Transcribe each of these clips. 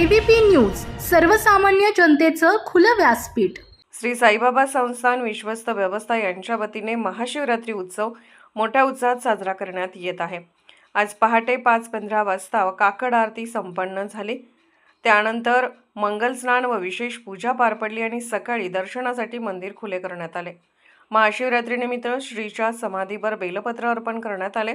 ABP news सर्वसामान्य जनतेचं खुलं व्यासपीठ. श्री साईबाबा संस्थान विश्वस्त व्यवस्था यांच्या वतीने महाशिवरात्री उत्सव मोठ्या उत्साहात साजरा करण्यात येत आहे. आज पहाटे पाच पंधरा वाजता काकड आरती संपन्न झाली. त्यानंतर मंगलस्नान व विशेष पूजा पार पडली आणि सकाळी दर्शनासाठी मंदिर खुले करण्यात आले. महाशिवरात्रीनिमित्त श्रीच्या समाधीवर बेलपत्र अर्पण करण्यात आले.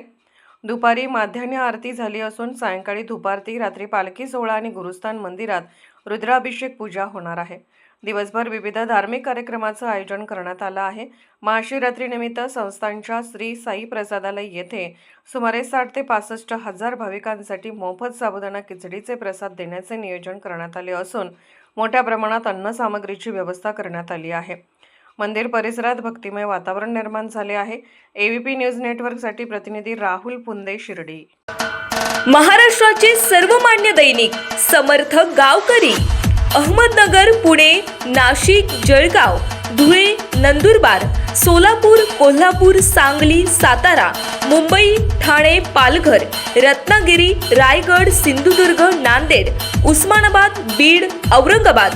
दुपारी माध्यान्ह आरती झाली असून सायंकाळी धुपारती रात्री पालखी सोहळा आणि गुरुस्थान मंदिरात रुद्राभिषेक पूजा होणार आहे. दिवसभर विविध धार्मिक कार्यक्रमाचं आयोजन करण्यात आलं आहे. महाशिवरात्रीनिमित्त संस्थांच्या श्री साई प्रसादालय येथे सुमारे साठ ते पासष्ट हजार भाविकांसाठी मोफत साबुदाणा खिचडीचे प्रसाद देण्याचे नियोजन करण्यात आले असून मोठ्या प्रमाणात अन्न सामग्रीची व्यवस्था करण्यात आली आहे. मंदिर परिसरात भक्तिमय वातावरण निर्माण झाले आहे. एबीपी न्यूज नेटवर्कसाठी प्रतिनिधी राहुल पुंदे शिर्डी. महाराष्ट्राचे सर्वमान्य दैनिक समर्थ गावकरी अहमदनगर पुणे नाशिक जळगाव धुळे नंदुरबार सोलापूर कोल्हापूर सांगली सातारा मुंबई ठाणे पालघर रत्नागिरी रायगड सिंधुदुर्ग नांदेड उस्मानाबाद बीड औरंगाबाद